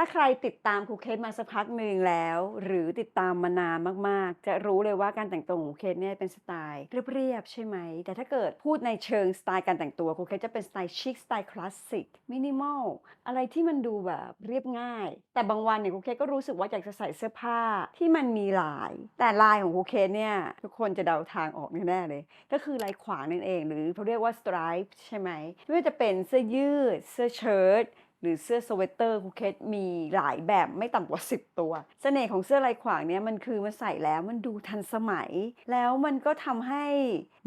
ถ้าใครติดตามครูเคสมาสักพักหนึ่งแล้ว หรือติดตามมานานมากๆ จะรู้เลยว่าการแต่งตัวของครูเคสเนี่ยเป็นสไตล์เรียบๆใช่ไหม แต่ถ้าเกิดพูดในเชิงสไตล์การแต่งตัวครูเคสจะเป็นสไตล์ชิคสไตล์คลาสสิกมินิมอลอะไรที่มันดูแบบเรียบง่าย แต่บางวันเนี่ยครูเคสก็รู้สึกว่าอยากจะใส่เสื้อผ้าที่มันมีลาย แต่ลายของครูเคสเนี่ยทุกคนจะเดาทางออกแน่เลย ก็คือลายขวางนั่นเอง หรือเขาเรียกว่า stripe ใช่ไหมไม่ว่าจะเป็นเสื้อยืด เสื้อเชิ้ต หรือเสื้อสเวตเตอร์คูเคสมีหลายแบบไม่ต่ำกว่า 10 ตัวเสน่ห์ของเสื้อลายขวางเนี่ยมันคือมันใส่แล้วมันดูทันสมัย แล้วมันก็ทำให้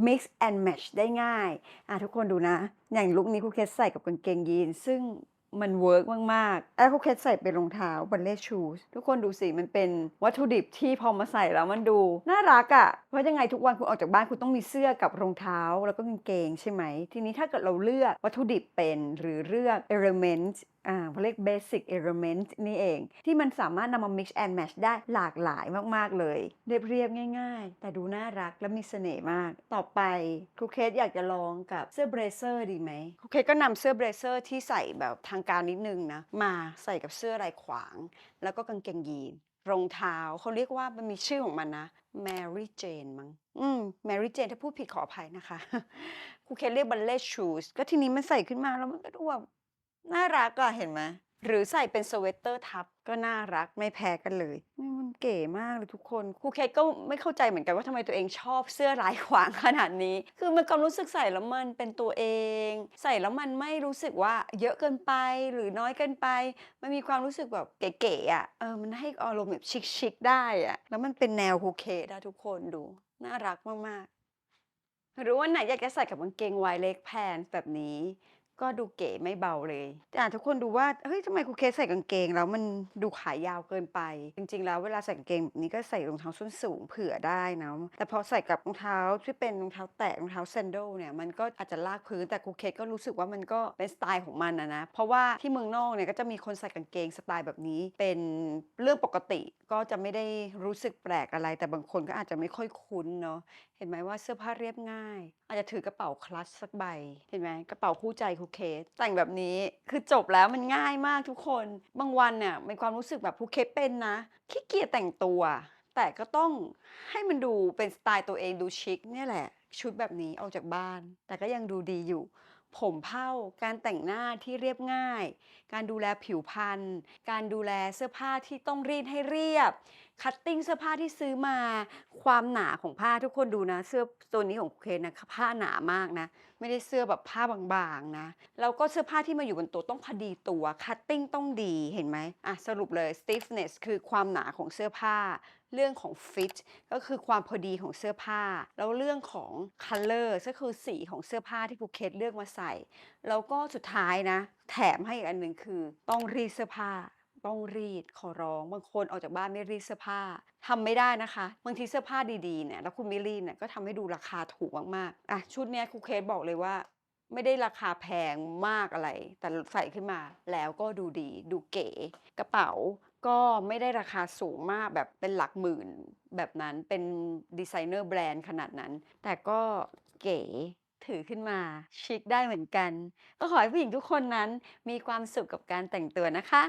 mix and match ได้ง่ายอะทุกคนดูนะ อย่างลุคนี้คูเคสใส่กับกางเกงยีนซึ่ง มันเวิร์กมากๆแล้วครูเคสใส่เป็นรองเท้าบัลเล่ชูสทุกคนดูสิ มันเป็นวัตถุดิบที่พอมาใส่แล้วมันดู น่ารักอะ่ะ เพราะยังไงทุกวันคุณออกจากบ้านคุณต้องมีเสื้อกับรองเท้าแล้วก็กางเกงใช่ไหม ทีนี้ถ้าเกิดเราเลือกวัตถุดิบเป็นหรือเลือกเอลเมนต์ขาเรียก basic element นี่เอง ที่มันสามารถนำมา mix and match ได้หลากหลายมาก ๆ เลย เรียบๆง่าย ๆ แต่ดูน่ารักและมีเสน่ห์มาก ต่อไปครูเคสอยากจะลองกับเสื้อเบรเซอร์ดีไหมครูเคสก็นำเสื้อเบรเซอร์ที่ใส่แบบทางการนิดนึงนะ มาใส่กับเสื้อลายขวาง แล้วก็กางเกงยีนรองเท้าเขาเรียกว่ามันมีชื่อของมันนะ Mary Jane มั้งอืม Mary Jane ถ้าพูดผิดขออภัยนะคะครูเคสเรียกบัลเล่ชูสก็ทีนี้มันใส่ขึ้นมาแล้วมันก็ดูแบบ น่ารักอะเห็นไหมหรือใส่เป็นสเวตเตอร์ทับก็น่ารักไม่แพ้กันเลยมันเก๋มากเลยทุกคนครูเคก็ไม่เข้าใจเหมือนกันว่าทำไมตัวเองชอบเสื้อลายขวางขนาดนี้ คือมันความรู้สึกใส่แล้วมันเป็นตัวเอง ใส่แล้วมันไม่รู้สึกว่าเยอะเกินไปหรือน้อยเกินไป มันมีความรู้สึกแบบเก๋ๆอะเออมันให้อารมณ์แบบชิคๆได้อะแล้วมันเป็นแนวครูเคสอะทุกคนดูน่ารักมากๆหรือว่าไหนอยากจะใส่กับกางเกงวายเล็กแพนแบบนี้ ก็ดูเก๋ไม่เบาเลยแต่ทุกคนดูว่าเฮ้ยทำไมครูเคสใส่กางเกง แล้วมันดูขายาวเกินไป จริง ๆ แล้วเวลาใส่กางเกงแบบนี้ก็ใส่รองเท้าส้นสูงเผื่อได้นะแต่พอใส่กับรองเท้าที่เป็นรองเท้าแตะรองเท้าแซนโดเนี่ยมันก็อาจจะลากพื้นแต่ครูเคสก็รู้สึกว่ามันก็เป็นสไตล์ของมันนะนะเพราะว่าที่เมืองนอกเนี่ยก็จะมีคนใส่กางเกงสไตล์แบบนี้เป็นเรื่องปกติก็จะไม่ได้รู้สึกแปลกอะไร แต่บางคนก็อาจจะไม่ค่อยคุ้นเนาะเห็นไหมว่าเสื้อผ้าเรียบง่าย อาจจะถือกระเป๋าคลัชสักใบ เห็นไหมกระเป๋าคู่ใจครูเค แต่งแบบนี้คือจบแล้วมันง่ายมากทุกคน บางวันเนี่ยมีความรู้สึกแบบครูเคเป็นนะขี้เกียจแต่งตัว แต่ก็ต้องให้มันดูเป็นสไตล์ตัวเองดูชิคเนี่ยแหละ ชุดแบบนี้ออกจากบ้าน แต่ก็ยังดูดีอยู่ ผมเผ้า การแต่งหน้าที่เรียบง่าย การดูแลผิวพรรณการดูแลเสื้อผ้าที่ต้องรีดให้เรียบ คัตติ้งเสื้อผ้าที่ซื้อมาความหนาของผ้าทุกคนดูนะ เสื้อตัวนี้ของครูเคนนะผ้าหนามากนะ ไม่ได้เสื้อแบบผ้าบางๆนะแล้วก็เสื้อผ้าที่มาอยู่บนตัวต้องพอดีตัวคัตติ้งต้องดีเห็นไหมอะสรุปเลย stiffness คือความหนาของเสื้อผ้า เรื่องของ fit ก็คือความพอดีของเสื้อผ้า แล้วเรื่องของ color ก็คือสีของเสื้อผ้าที่ภูเก็ตเลือกมาใส่ แล้วก็สุดท้ายนะ แถมให้อีกอันหนึ่งคือต้องรีดเสื้อผ้า ต้องรีดขอร้องบางคนออกจากบ้านไม่รีดเสื้อผ้าทำไม่ได้นะคะบางทีเสื้อผ้าดีๆเนี่ยแล้วคุณไม่รีดเนี่ยก็ทำให้ดูราคาถูกมากๆอะชุดเนี้ยครูเคสบอกเลยว่า ไม่ได้ราคาแพงมากอะไร แต่ใส่ขึ้นมาแล้วก็ดูดี ดูเก๋กระเป๋าก็ไม่ได้ราคาสูงมากแบบเป็นหลักหมื่นแบบนั้นเป็นดีไซเนอร์แบรนด์ขนาดนั้น แต่ก็เก๋ถือขึ้นมาชิคได้เหมือนกัน ก็ขอให้ผู้หญิงทุกคนนั้นมีความสุขกับการแต่งตัวนะคะ